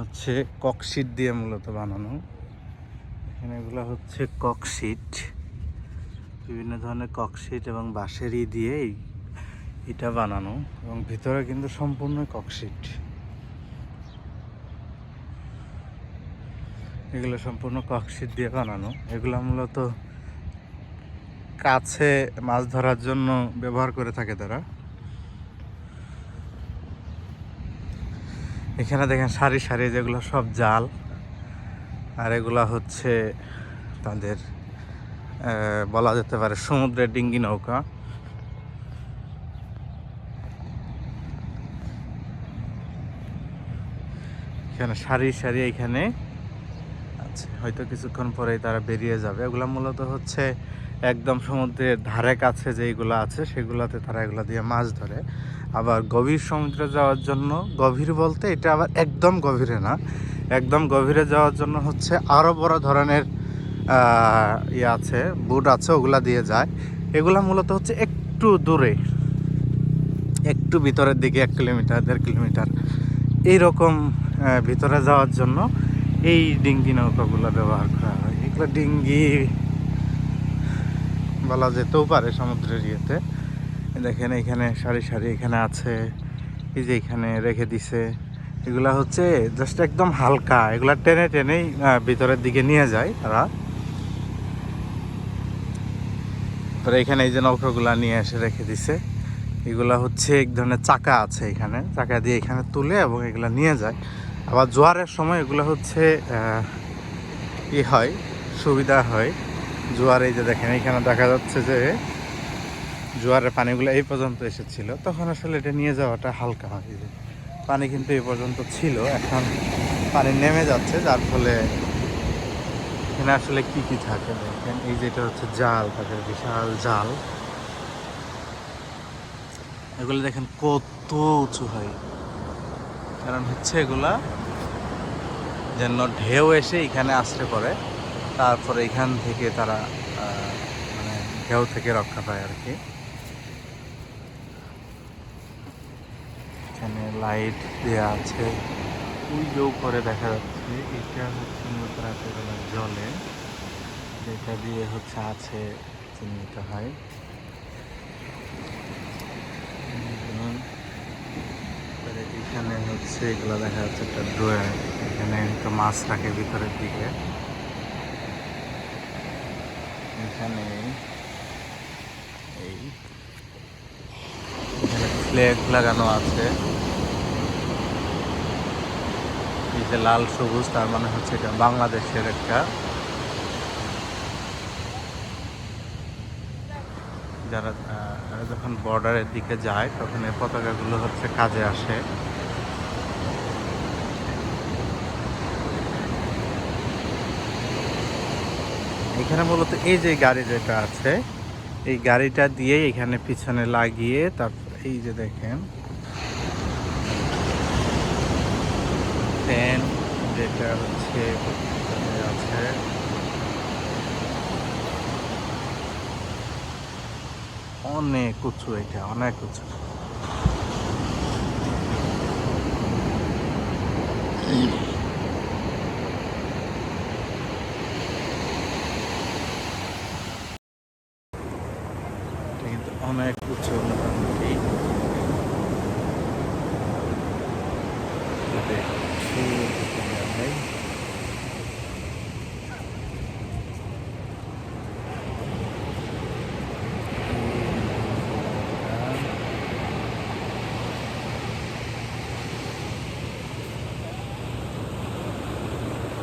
হচ্ছে ককশিট দিয়ে মূলত বানানো। এখানে এগুলো হচ্ছে ককশিট। বিভিন্ন ধরনের ককশিট এবং বাঁশেরই দিয়ে এটা বানানো এবং ভিতরে কিন্তু সম্পূর্ণ ককশিট। এগুলো সম্পূর্ণ ককশিট দিয়ে বানানো। এগুলো মূলত কাছে মাছ ধরার জন্য ব্যবহার করে থাকে তারা। এখানে দেখেন সারি সারি যেগুলো সব জাল, আর এগুলা হচ্ছে তাদের বলা যেতে পারে সমুদ্রের ডিঙ্গি নৌকা। এখানে সারি সারি এখানে আচ্ছা হয়তো কিছুক্ষণ পরেই তারা বেরিয়ে যাবে। এগুলা মূলত হচ্ছে একদম সমুদ্রের ধারে কাছে যেইগুলো আছে, সেগুলোতে তারা এগুলো দিয়ে মাছ ধরে। আবার গভীর সমুদ্রে যাওয়ার জন্য, গভীর বলতে এটা আবার একদম গভীরে না, একদম গভীরে যাওয়ার জন্য হচ্ছে আরও বড় ধরনের ইয়ে আছে, বুট আছে, ওগুলা দিয়ে যায়। এগুলা মূলত হচ্ছে একটু দূরে, একটু ভিতরের দিকে এক কিলোমিটার, দেড় কিলোমিটার। এইরকম ভিতরে যাওয়ার জন্য এই ডিঙ্গি নৌকাগুলো ব্যবহার করা হয়। এগুলো ডিঙ্গি বলা যেতেও পারে সমুদ্রের ইয়েতে। দেখেন এখানে সারি সারি এখানে আছে, এই যে এখানে রেখে দিছে। এগুলা হচ্ছে জাস্ট একদম হালকা, এগুলা টেনে টেনেই ভিতরের দিকে নিয়ে যায় তারা। তারপরে এখানে এই যে নৌকাগুলা নিয়ে এসে রেখে দিছে। এগুলা হচ্ছে এক ধরনের চাকা আছে এখানে, চাকা দিয়ে এখানে তুলে এবং এগুলা নিয়ে যায়। আবার জোয়ারের সময় এগুলো হচ্ছে ই হয়, সুবিধা হয়। জোয়ার এই যে দেখেন এখানে দেখা যাচ্ছে যে জোয়ারের পানিগুলো এই পর্যন্ত এসেছিল। তখন আসলে এটা নিয়ে যাওয়াটা হালকা হয়। পানি কিন্তু এই পর্যন্ত ছিল, এখন পানি নেমে যাচ্ছে, যার ফলে এখানে আসলে কি কি থাকে দেখেন। এই যেটা হচ্ছে জাল, তাদের বিশাল জাল। এগুলো দেখেন কত উঁচু হয়। কারণ হচ্ছে এগুলা যেন ঢেউ এসে এখানে আসতে পড়ে তারপরে এখান থেকে তারা মানে ঢেউ থেকে রক্ষা পায় আর কি। এখানে লাইট দেওয়া আছে। ওই যে উপরে দেখা যাচ্ছে, এটা হচ্ছে মূলত জলে। যেটা দিয়ে হচ্ছে আছে চিহ্নিত হয়। এখানে হচ্ছে এগুলো দেখা যাচ্ছে একটা ড্রয়ার এখানে একটা মাছ রাখে ভিতরের দিকে। এখানে এই ফ্ল্যাগ লাগানো আছে। এই যে লাল সবুজ, তার মানে হচ্ছে এটা বাংলাদেশের একটা যারা যখন বর্ডারের দিকে যায়, তখন এই পতাকাগুলো হচ্ছে কাজে আসে। এখানে মূলত এই যে গাড়ি যেটা আছে, এই গাড়িটা দিয়ে এখানে পিছনে লাগিয়ে তারপর এই যে দেখেন। ফ্যান যেটা হচ্ছে আছে। অনেক উঁচু এটা, অনেক উঁচু। অনেক উচ্চ মোটামুটি